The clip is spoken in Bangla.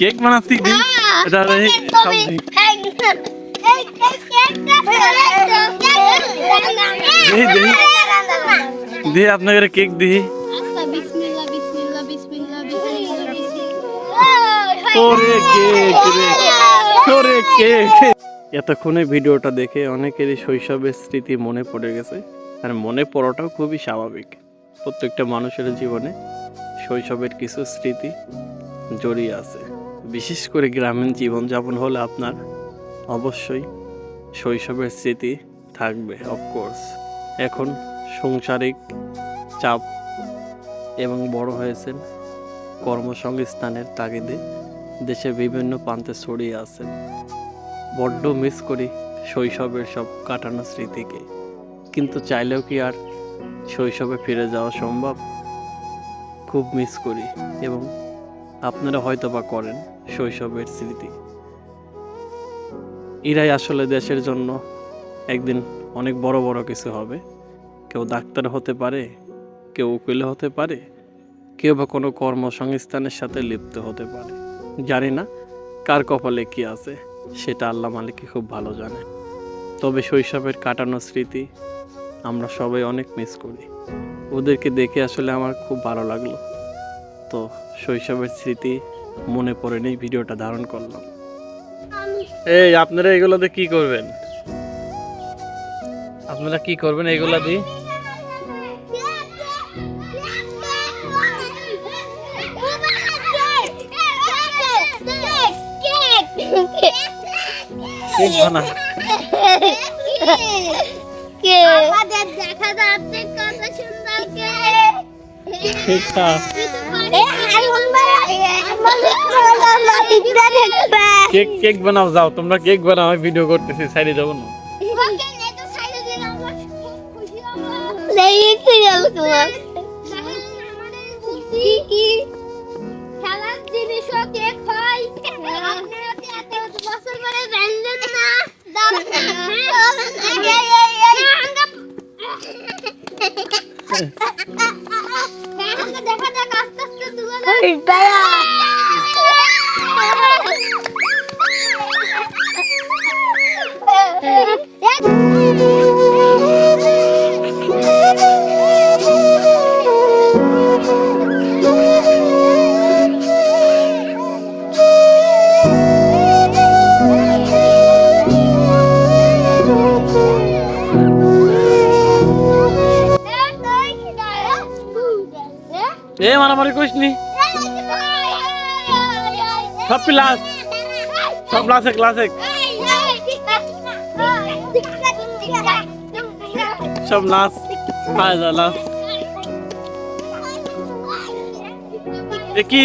কেক বানাচ্ছি দি সব দি। দি আপনাকে কেক দিই ওরে কেক রে। ওরে কেক। এতক্ষণে ভিডিওটা দেখে অনেকেরই শৈশবের স্মৃতি মনে পড়ে গেছে। আর মনে পড়াটাও খুবই স্বাভাবিক। প্রত্যেকটা মানুষের জীবনে শৈশবের কিছু স্মৃতি জড়িয়ে আছে। বিশেষ করে গ্রামীণ জীবনযাপন হলে আপনার অবশ্যই শৈশবের স্মৃতি থাকবে অফকোর্স এখন সাংসারিক চাপ এবং বড় হয়েছেন কর্মসংস্থানের তাগিদে দেশের বিভিন্ন প্রান্তে ছড়িয়ে আছেন বড্ড মিস করি শৈশবের সব কাটানো স্মৃতিকে। কিন্তু চাইলেও কি আর শৈশবে ফিরে যাওয়া সম্ভব? খুব মিস করি এবং আপনারা হয়তো বা করেন শৈশবের স্মৃতি। এরাই আসলে দেশের জন্য একদিন অনেক বড় বড় কিছু হবে। কেউ ডাক্তার হতে পারে, কেউ উকিল হতে পারে, কেউ বা কোনো কর্মসংস্থানের সাথে লিপ্ত হতে পারে। জানি না কার কপালে কি আছে, সেটা আল্লাহ মালিকই খুব ভালো জানে। তবে শৈশবের কাটানো স্মৃতি আমরা সবাই অনেক মিস করি। ওদেরকে দেখে আসলে আমার খুব ভালো লাগল। তো শৈশবের স্মৃতি মনে পড়ে নেই ভিডিওটা ধারণ করলাম। এই আপনারা এগুলোতে কি করবেন? আপনারা কি করবেন এগুলা দিয়ে দেখা যাচ্ছে কত সুন্দর কেক কেক বানাও যাও তোমরা কেক বানাও আমি ভিডিও করতেছি সাইডে যাব না। দেখা যাক আস্তে আস্তে এ, মারামারি করিস নি। সব প্লাস সব ক্লাসে ক্লাসে সব নাচ আয় যা এ কি?